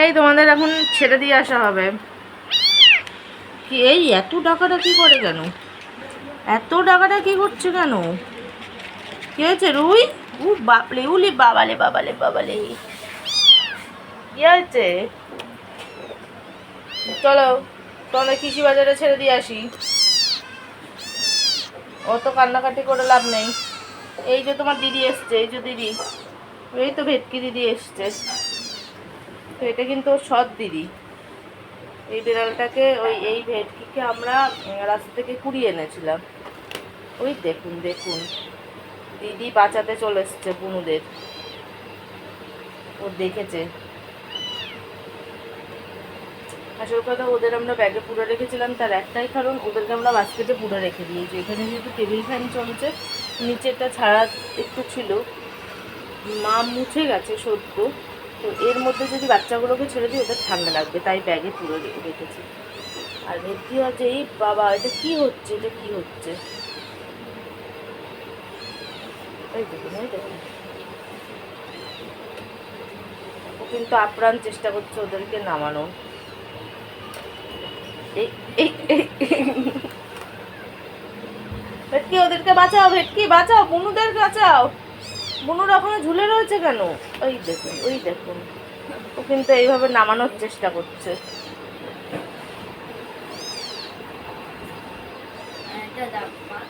এই তোমাদের এখন ছেড়ে দিয়ে আসা হবে। কি এই এত টাকাটা কি করে কেন? এত টাকাটা কি করছে কেন? কি হয়েছে রুই? উ বাপলে উলি বাবালে বাবালে বাবালে। কি হয়েছে? চলো, তোমাদের কৃষি বাজারে ছেড়ে দিয়ে আসি। অত কান্নাকাটি করে লাভ নেই। এই যে তোমার দিদি এসছে, এই যে দিদি। এই তো ভেটকি দিদি এসছে। তো এটা কিন্তু সৎ দিদি। এই বিড়ালটাকে, ওই এই ভেটকিকে আমরা রাস্তা থেকে কুড়িয়ে এনেছিলাম। ওই দেখুন দেখুন। দিদি বাঁচাতে চলে এসছে বুনুদের। ও দেখেছে। আসল কথা, ওদের আমরা ব্যাগে পুরো রেখেছিলাম, তার একটাই কারণ, ওদেরকে আমরা বাস্কেটে পুরো রেখে দিয়েছি। এখানে যেহেতু টেবিল ফ্যান চলছে নিচেটা ছাড়া একটু ছিল। মা মুছে গেছে সদ্য। তো এর মধ্যে যদি বাচ্চাগুলোকে ছেড়ে দিই, ওদের ঠান্ডা লাগবে, তাই ব্যাগে পুরো রেখেছি। আর ভেটকি হচ্ছে এই বাবা, এটা কি হচ্ছে, এটা কি হচ্ছে? ও কিন্তু আপ্রাণ চেষ্টা করছে ওদেরকে নামানো ভেটকি, ওদেরকে বাঁচাও, ভেটকি, বাঁচাও বুনুদের বাঁচাও। বুনুর ওখানে ঝুলে রয়েছে কেন? ওই দেখুন ওই দেখুন। ও কিন্তু এইভাবে নামানোর চেষ্টা করছে। এটা দাও মা।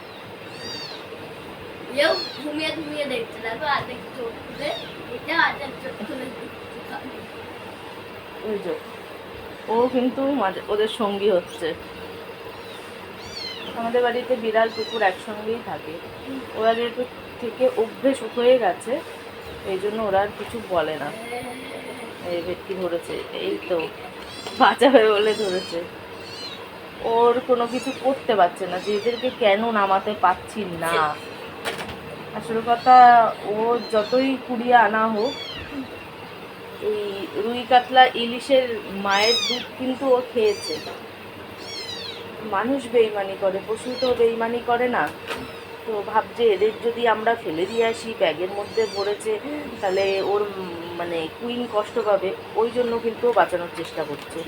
এও ঘুমিয়ে ঘুমিয়ে দেখতে দেখো আর্ধেক চোখ খুলে। এটা আর্ধেক চোখ খুলে ওই যে ও কিন্তু ওদের সঙ্গী হচ্ছে। আমাদের বাড়িতে বিড়াল কুকুর একসঙ্গেই থাকে। ওরা যেহেতু থেকে অভ্যেস হয়ে গেছে এই জন্য ওরা আর কিছু বলে না। এই ভেটকি ধরেছে, এই তো বাঁচাবে বলে ধরেছে। ওর কোনো কিছু করতে পারছে না যে এদেরকে কেন নামাতে পারছি না। আসল কথা, ও যতই কুড়িয়ে আনা হোক, এই রুই কাতলা ইলিশের মায়ের দুধ কিন্তু ও খেয়েছে। মানুষ বেইমানি করে, পশু তো বেইমানি করে না। তো ভাবছে এদের যদি আমরা ফেলে দিয়ে আসি, ব্যাগের মধ্যে ভরেছে, তাহলে ওর মানে কুইন কষ্ট পাবে। ওই জন্য কিন্তু বাঁচানোর চেষ্টা করছে।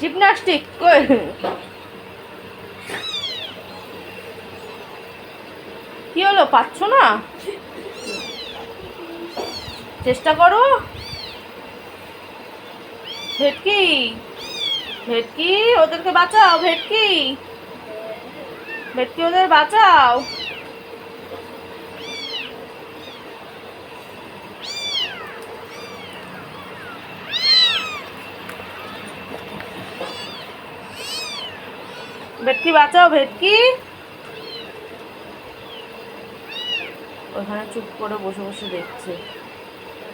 জিমনাস্টিক কি হলো, পাচ্ছ না? চেষ্টা করো। ভেটকি ভেটকি, ওদেরকে বাঁচাও, ভেটকি। ভেটকি ওদের বাঁচাও। ভেটকি বাঁচাও ভেটকি। ওখানে চুপ করে বসে বসে দেখছে।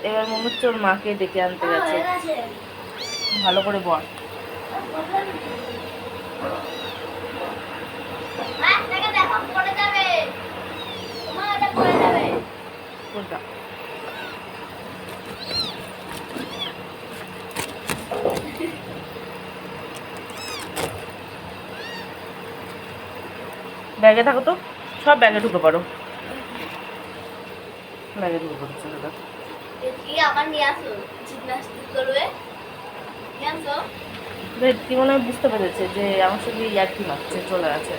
এবার মনে হচ্ছে ওর মাকে ডেকে আনতে গেছে। ভালো করে বল হ্যাঁ দেখো দেখো পড়ে যাবে তোমার এটা পড়ে যাবে ব্যাগে থাকো তো, সব ব্যাগে ঢুকে পারো ব্যাগে ঢুকে পড়ছে দাদা কি আবার নিয়ে আসো করবে নিয়ে আসো মনে হয় বুঝতে পেরেছে যে আমার সঙ্গে ইয়ার্কি মারছে চলে গেছে